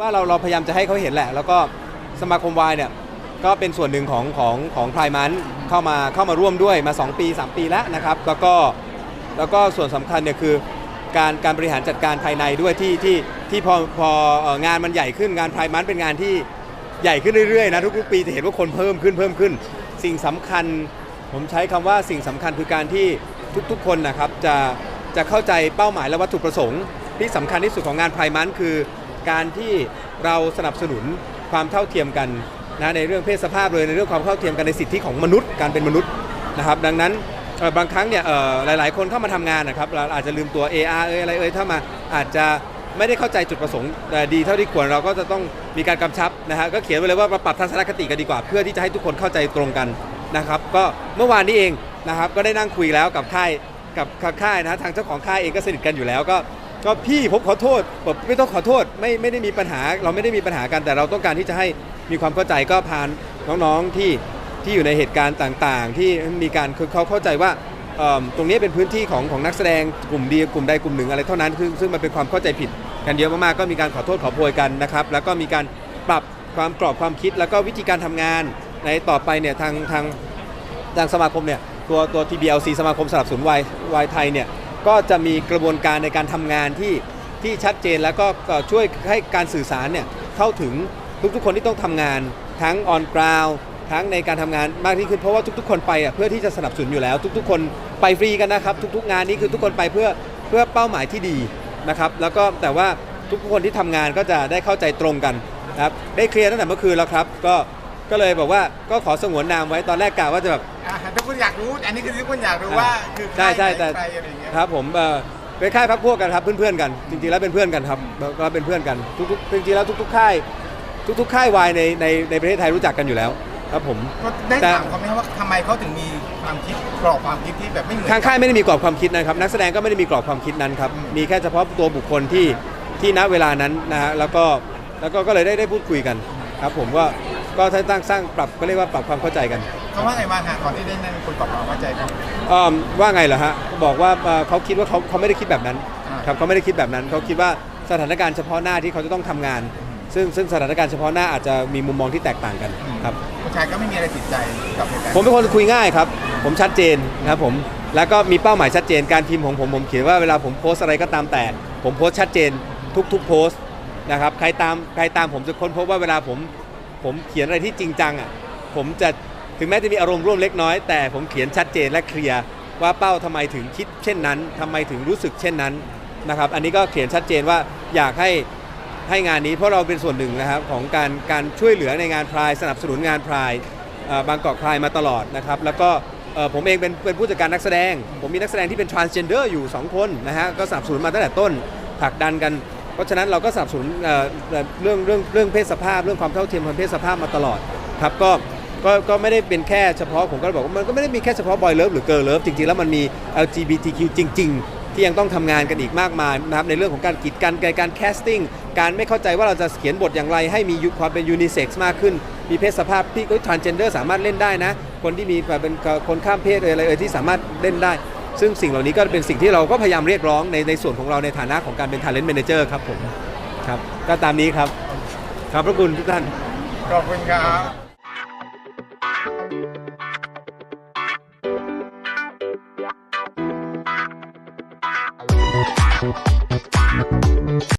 ว่าเราเราพยายามจะให้เขาเห็นแหละ แล้วก็สมาคมวายเนี่ยก็เป็นส่วนหนึ่งของของของพรายมันเข้ามาเข้ามาร่วมด้วยมา 2 ปี 3 ปีแล้วนะครับ แล้วก็แล้วก็ส่วนสำคัญเนี่ยคือการการบริหารจัดการภายในด้วยที่ที่ที่พอพองานมันใหญ่ขึ้นงานพรายมันเป็นงานที่ใหญ่ขึ้นเรื่อยๆนะทุกๆปีจะเห็นว่าคนเพิ่มขึ้นเพิ่มขึ้น สิ่งสำคัญ ผมใช้คำว่าสิ่งสำคัญคือการที่ทุกๆคนนะครับจะจะเข้าใจเป้าหมายและวัตถุประสงค์ ที่สำคัญที่สุดของงานไพรมันคือ การที่เราสนับสนุนความเท่าเทียมกันนะในเรื่องเพศสภาพเลยในเรื่องความเท่าเทียมกันในสิทธิของมนุษย์การเป็นมนุษย์นะครับ ดังนั้นบางครั้งเนี่ยหลาย ๆ คนเข้ามาทำงานนะครับเราอาจจะลืมตัว AR เอยอะไรเอยถ้ามาอาจจะไม่ได้เข้าใจจุดประสงค์ดีเท่าที่ควรเราก็จะต้องมีการกำชับนะฮะก็เขียนไว้เลยว่ามาปรับทัศนคติกันดีกว่า เพื่อที่จะให้ทุกคนเข้าใจตรงกันนะครับก็เมื่อวานนี้เองนะครับก็ได้นั่งคุยแล้วกับค่ายกับกับค่ายนะฮะทางเจ้าของค่ายเองก็สนิทกันอยู่แล้วก็ ก็พี่ผมขอโทษแบบไม่ต้องขอโทษไม่ไม่ได้มีปัญหา เราไม่ได้มีปัญหากันแต่เราต้องการที่จะให้มีความเข้าใจก็พานน้องๆที่ที่อยู่ในเหตุการณ์ต่างๆ ที่มีการคือเขาเข้าใจว่าตรงนี้เป็นพื้นที่ของของนักแสดงกลุ่มดีกลุ่มใดกลุ่มหนึ่งอะไรเท่านั้นซึ่งซึ่งมันเป็นความเข้าใจผิดกันเยอะมากๆก็มีการขอโทษขอโพยกันนะครับแล้วก็มีการปรับความกรอบความคิด แล้วก็วิธีการทำงานในต่อไปเนี่ยทางทางทางสมาคมเนี่ยตัวตัว TBLC สมาคมสนับสนุนวายวายไทยเนี่ย ก็จะมีกระบวนการในการทำงานที่ที่ชัดเจนแล้วก็ช่วยให้การสื่อสารเนี่ยเข้าถึงทุกๆ คนที่ต้องทำงาน ทั้ง on ground ทั้งในการทำงานมากที่ขึ้นเพราะว่าทุก ๆ คนไปอะเพื่อที่จะสนับสนุนอยู่แล้ว ทุก ๆ คนไปฟรีกันนะครับ ทุก ๆ งานนี้คือทุกคนไปเพื่อเพื่อเป้าหมายที่ดีนะครับแล้วก็แต่ว่าทุกคนที่ทำงานก็จะได้เข้าใจตรงกันครับได้เคลียร์ตั้งแต่เมื่อคืนแล้วครับ ก็ ก็เลยบอกว่าก็ขอสงวนนามไว้ตอนแรกกะว่าจะแบบอ่าถ้าคุณอยากรู้ อันนี้คือที่คุณอยากรู้ว่าคือใช่ใช่แต่ใครอะไรอย่างเงี้ยครับผมเอ่อเป็นค่ายพักพวกกันครับเพื่อนๆกัน จริงๆแล้วเป็นเพื่อนกันครับก็เป็นเพื่อนกันทุกๆจริงๆแล้วทุกๆค่ายทุกๆค่ายวายในในในประเทศไทยรู้จักกันอยู่แล้วครับผมก็ได้แต่ถามเขาไหมว่าทำไมเขาถึงมีความคิดกรอบความคิดที่แบบไม่เหมือนทางค่ายไม่ได้มีกรอบความคิดนะครับ นักแสดงก็ไม่ได้มีกรอบความคิดนั้นครับมีแค่เฉพาะตัวบุคคลที่ที่ณเวลานั้นนะฮะแล้วก็แล้วก็ก็เลยได้ได้พูดคุยกันครับ ผมก็ ก็ถ้าตั้งสร้างปรับก็เรียกว่าปรับความเข้าใจกันเขาว่าไงบ้างฮะก่อนที่ได้นั่งคุณปรับความเข้าใจกันเอิ่มว่าไงเหรอฮะบอกว่าเอ่อเขาคิดว่าเขาเขาไม่ได้คิดแบบนั้นอ่าครับเขาไม่ได้คิดแบบนั้นเขาคิดว่าสถานการณ์เฉพาะหน้าที่เขาจะต้องทำงาน ซึ่งซึ่งสถานการณ์เฉพาะหน้าอาจจะมีมุมมองที่แตกต่างกันครับผู้ชายก็ไม่มีอะไรติดใจกับเหตุการณ์ผมเป็นคนคุยง่ายครับ ผมชัดเจนนะครับผมแล้วก็มีเป้าหมายชัดเจนการพิมพ์ของผมผมเขียนว่าเวลาผมโพสต์อะไรก็ตามแต่ ผมโพสต์ชัดเจนทุกๆโพสต์นะครับใครตามใครตามผมจะค้นพบว่าเวลาผม ผมเขียนอะไรที่จริงจังอะผมจะถึงแม้จะมีอารมณ์ร่วมเล็กน้อย แต่ผมเขียนชัดเจนและเคลียร์ว่าเป้าทำไมถึงคิดเช่นนั้นทำไมถึงรู้สึกเช่นนั้นนะครับอันนี้ก็เขียนชัดเจนว่าอยากให้ให้งานนี้เพราะเราเป็นส่วนหนึ่งนะครับของการการช่วยเหลือในงานพรายสนับสนุนงานพรายบางกอกพรายมาตลอดนะครับแล้วก็ผมเองเป็นเป็นผู้จัดการนักแสดง ผมมีนักแสดงที่เป็น transgender อยู่ 2 คนนะฮะก็สนับสนุนมาตั้งแต่ต้นผลักดันกัน เพราะฉะนั้นเราก็สนับสนุนเอ่อเรื่องเรื่องเรื่องเพศสภาพ เรื่องความเท่าเทียมทางเพศสภาพมาตลอดครับก็ก็ก็ไม่ได้เป็นแค่เฉพาะผมก็บอกว่ามันก็ไม่ได้มีแค่เฉพาะบอยเลิฟหรือเกิร์ลเลิฟจริงๆ แล้วมันมี LGBTQ จริง ๆ ที่ยังต้องทำงานกันอีกมากมายนะครับในเรื่องของการกีดกันการแคสติ้งการไม่เข้าใจว่าเราจะเขียนบทอย่างไร ให้มีความเป็นยูนิเซ็กซ์มากขึ้น มีเพศสภาพที่ทรานเจนเดอร์สามารถเล่นได้นะ คนที่มีเป็นคนข้ามเพศอยอะไรเอยที่สามารถเล่นได้ ซึ่งสิ่งเหล่านี้ก็เป็นสิ่งที่เราก็พยายามเรียกร้องในในส่วนของเราในฐานะของการเป็น Talent Manager ครับผมครับก็ตามนี้ครับขอบพระคุณทุกท่าน ขอบคุณครับ Thank